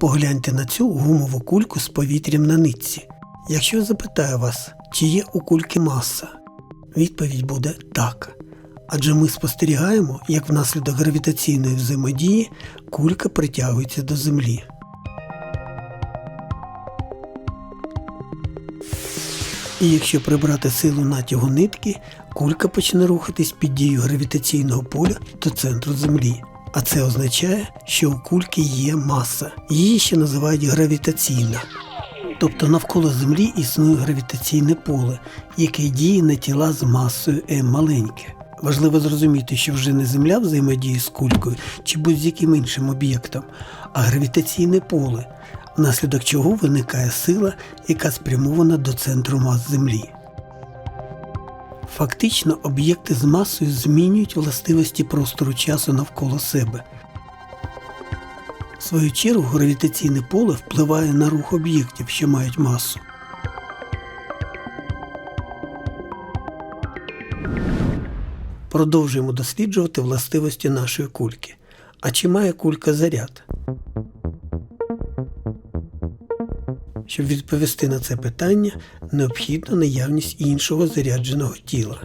Погляньте на цю гумову кульку з повітрям на нитці. Якщо запитаю вас, чи є у кульки маса, відповідь буде так. Адже ми спостерігаємо, як внаслідок гравітаційної взаємодії кулька притягується до Землі. І якщо прибрати силу натягу нитки, кулька почне рухатись під дією гравітаційного поля до центру Землі. А це означає, що у кульки є маса. Її ще називають гравітаційна. Тобто навколо Землі існує гравітаційне поле, яке діє на тіла з масою М маленьке. Важливо зрозуміти, що вже не Земля взаємодіє з кулькою чи будь-яким іншим об'єктом, а гравітаційне поле, внаслідок чого виникає сила, яка спрямована до центру мас Землі. Фактично, об'єкти з масою змінюють властивості простору часу навколо себе. В свою чергу гравітаційне поле впливає на рух об'єктів, що мають масу. Продовжуємо досліджувати властивості нашої кульки. А чи має кулька заряд? Щоб відповісти на це питання, необхідна наявність іншого зарядженого тіла.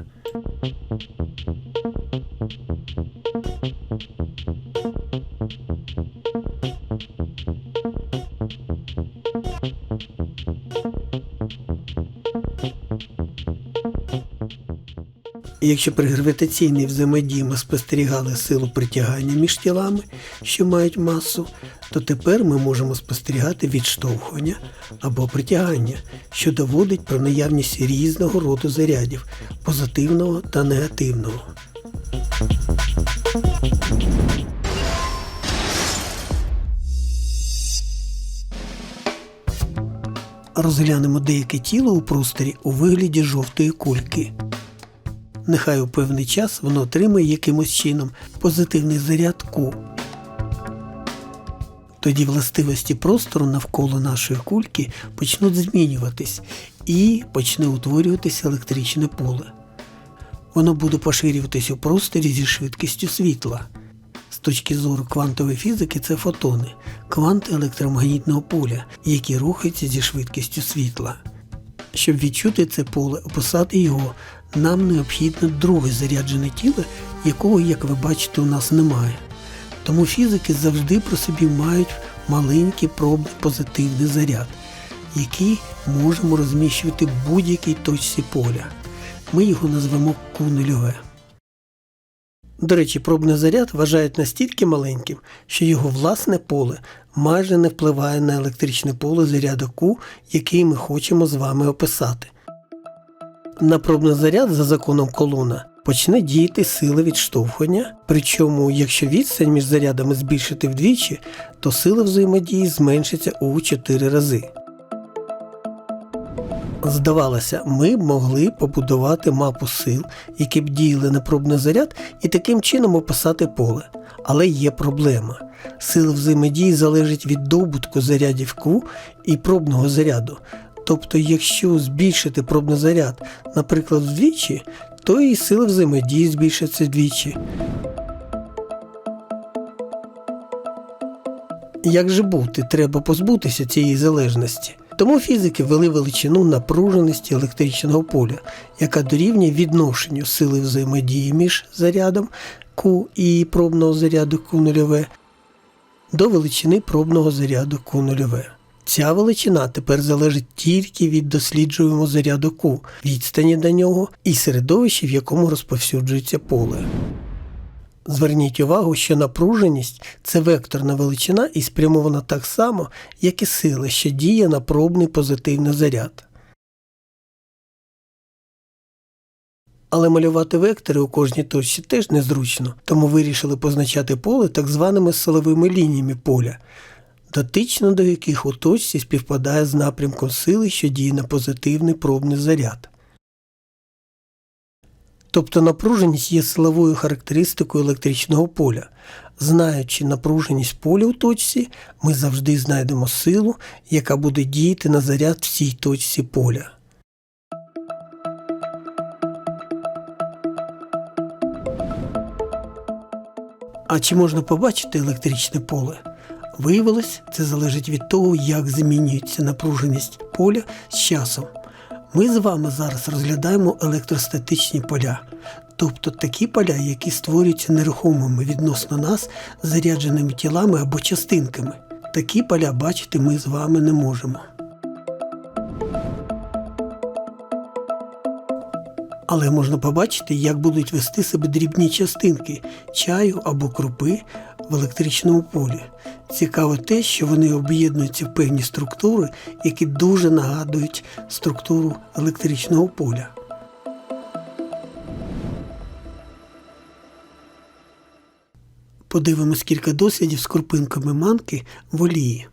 Якщо при гравітаційній взаємодії ми спостерігали силу притягання між тілами, що мають масу, то тепер ми можемо спостерігати відштовхування або притягання, що доводить про наявність різного роду зарядів позитивного та негативного. Розглянемо деяке тіло у просторі у вигляді жовтої кульки. Нехай у певний час воно отримає якимось чином позитивний заряд Q. Тоді властивості простору навколо нашої кульки почнуть змінюватись і почне утворюватися електричне поле. Воно буде поширюватись у просторі зі швидкістю світла. З точки зору квантової фізики це фотони, кванти електромагнітного поля, які рухаються зі швидкістю світла. Щоб відчути це поле, описати його, нам необхідно друге заряджене тіло, якого, як ви бачите, у нас немає. Тому фізики завжди про собі мають маленький пробний позитивний заряд, який можемо розміщувати в будь-якій точці поля. Ми його назвемо Q0. До речі, пробний заряд вважають настільки маленьким, що його власне поле майже не впливає на електричне поле заряду Q, який ми хочемо з вами описати. На пробний заряд за законом колона почне діяти сила відштовхування, причому, якщо відстань між зарядами збільшити вдвічі, то сила взаємодії зменшиться у 4 рази. Здавалося, ми б могли побудувати мапу сил, які б діяли на пробний заряд, і таким чином описати поле. Але є проблема. Сила взаємодії залежить від добутку зарядів Q і пробного заряду. Тобто, якщо збільшити пробний заряд, наприклад, вдвічі, то і сила взаємодії збільшиться вдвічі. Як же бути, треба позбутися цієї залежності. Тому фізики ввели величину напруженості електричного поля, яка дорівнює відношенню сили взаємодії між зарядом Q і пробного заряду Q0 до величини пробного заряду Q0. Ця величина тепер залежить тільки від досліджуємого заряду Q, відстані до нього і середовища, в якому розповсюджується поле. Зверніть увагу, що напруженість це векторна величина і спрямована так само, як і сила, що діє на пробний позитивний заряд. Але малювати вектори у кожній точці теж незручно, тому вирішили позначати поле так званими силовими лініями поля, дотично до яких у точці співпадає з напрямком сили, що діє на позитивний пробний заряд. Тобто напруженість є силовою характеристикою електричного поля. Знаючи напруженість поля у точці, ми завжди знайдемо силу, яка буде діяти на заряд в цій точці поля. А чи можна побачити електричне поле? Виявилось, це залежить від того, як змінюється напруженість поля з часом. Ми з вами зараз розглядаємо електростатичні поля, тобто такі поля, які створюються нерухомими відносно нас зарядженими тілами або частинками. Такі поля бачити ми з вами не можемо. Але можна побачити, як будуть вести себе дрібні частинки чаю або крупи в електричному полі. Цікаво те, що вони об'єднуються в певні структури, які дуже нагадують структуру електричного поля. Подивимось кілька дослідів з крупинками манки в олії.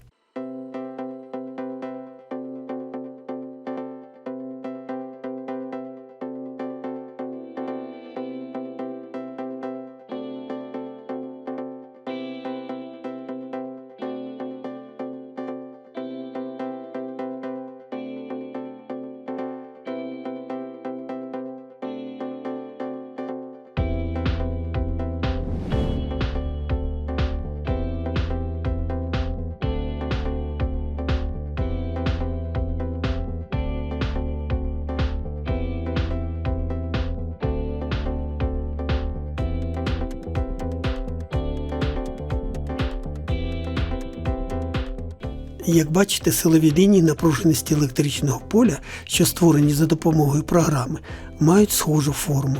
Як бачите, силові лінії напруженості електричного поля, що створені за допомогою програми, мають схожу форму.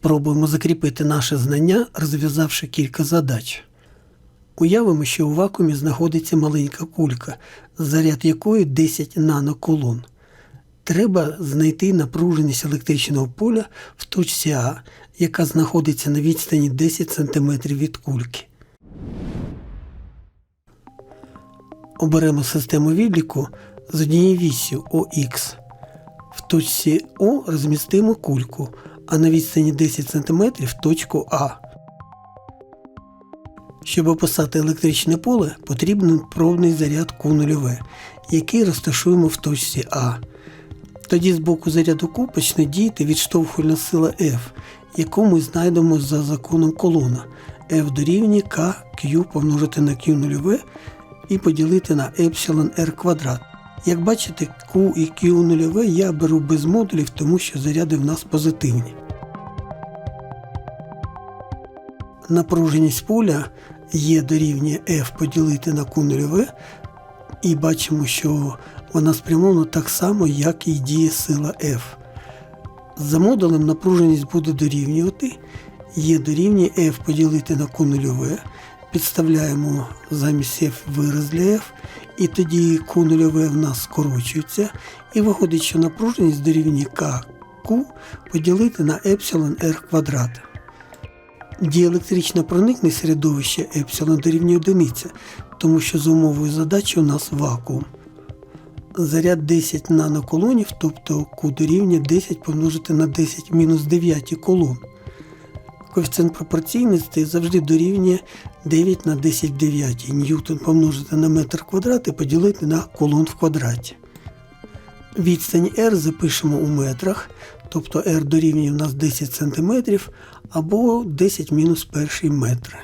Спробуємо закріпити наше знання, розв'язавши кілька задач. Уявимо, що у вакуумі знаходиться маленька кулька, заряд якої 10 нанокулон. Треба знайти напруженість електричного поля в точці А, яка знаходиться на відстані 10 см від кульки. Оберемо систему відліку з однією віссю ОХ. В точці О розмістимо кульку, а на відстані 10 см точку А. Щоб описати електричне поле, потрібен пробний заряд Q0, який розташуємо в точці А. Тоді з боку заряду Q почне діяти відштовхувальна сила F, яку ми знайдемо за законом колона. F дорівнює K Q помножити на Q0 і поділити на епсилон R квадрат. Як бачите, Q і Q0 я беру без модулів, тому що заряди в нас позитивні. Напруженість поля є дорівнює F поділити на Q0 і бачимо, що вона спрямована так само, як і діє сила F. За модулем напруженість буде дорівнювати Є дорівнює F поділити на Q0, підставляємо замість F вираз для F, і тоді Q0 в нас скорочується, і виходить, що напруженість дорівнює KQ поділити на епсилон R квадрат. Діелектрична проникне середовище епсилон дорівнює одиниця, тому що за умовою задачі у нас вакуум. Заряд 10 наноколонів, тобто Q дорівнює 10 помножити на 10 мінус 9 колон. Коефіцієнт пропорційності завжди дорівнює 9 на 10 в 9 ньютон помножити на метр квадрат і поділити на колон в квадраті. Відстань R запишемо у метрах, тобто R дорівнює у нас 10 см або 10 мінус перший метр.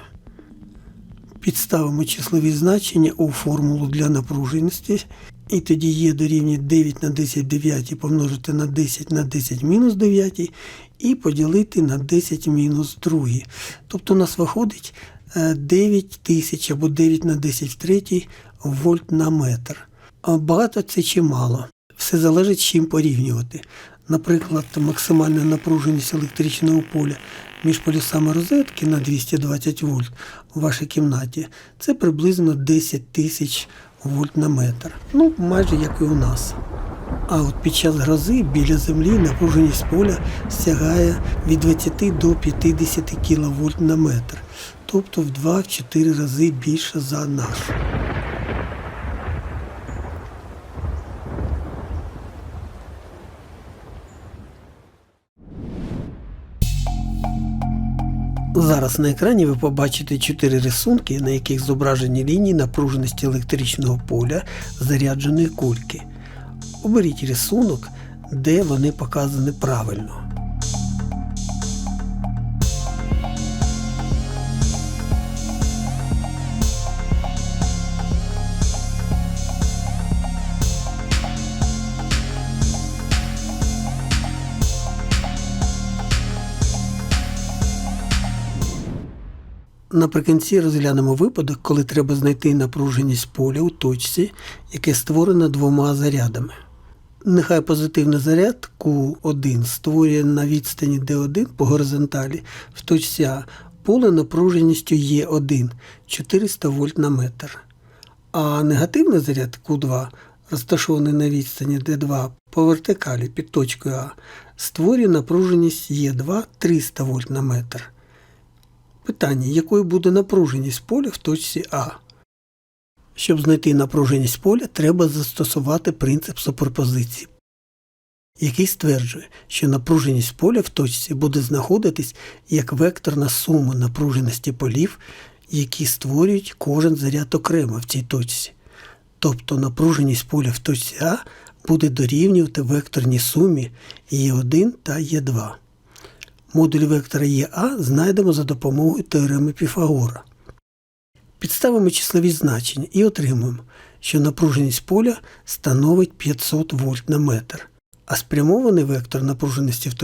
Підставимо числові значення у формулу для напруженості. І тоді є дорівнює 9 на 10 в 9 помножити на 10 на 10 мінус 9 і поділити на 10 мінус 2. Тобто у нас виходить 9 тисяч або 9 на 10 в 3 вольт на метр. Багато це чи мало. Все залежить з чим порівнювати. Наприклад, максимальна напруженість електричного поля між полюсами розетки на 220 вольт у вашій кімнаті це приблизно 10 тисяч вольт на метр. Ну, майже як і у нас. А от під час грози біля землі напруженість поля сягає від 20 до 50 кВт на метр, тобто в 2-4 рази більше за нашу. Зараз на екрані ви побачите чотири рисунки, на яких зображені лінії напруженості електричного поля зарядженої кульки. Оберіть рисунок, де вони показані правильно. Наприкінці розглянемо випадок, коли треба знайти напруженість поля у точці, яке створено двома зарядами. Нехай позитивний заряд Q1 створює на відстані D1 по горизонталі в точці А поле напруженістю Е1 400 вольт на метр. А негативний заряд Q2, розташований на відстані D2 по вертикалі під точкою А, створює напруженість Е2 300 вольт на метр. Питання, якою буде напруженість поля в точці А? Щоб знайти напруженість поля, треба застосувати принцип суперпозиції, який стверджує, що напруженість поля в точці буде знаходитись як векторна сума напруженості полів, які створюють кожен заряд окремо в цій точці. Тобто напруженість поля в точці А буде дорівнювати векторній сумі Е1 та Е2. Модуль вектора ЕА знайдемо за допомогою теореми Піфагора. Підставимо числові значення і отримуємо, що напруженість поля становить 500 вольт на метр, а спрямований вектор напруженості в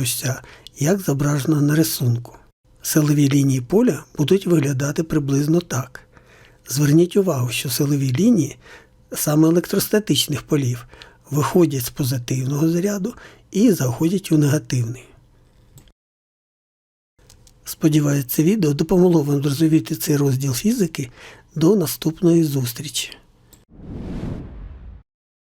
як зображено на рисунку. Силові лінії поля будуть виглядати приблизно так. Зверніть увагу, що силові лінії саме електростатичних полів виходять з позитивного заряду і заходять у негативний. Сподіваюсь, це відео допомогло вам зрозуміти цей розділ фізики до наступної зустрічі.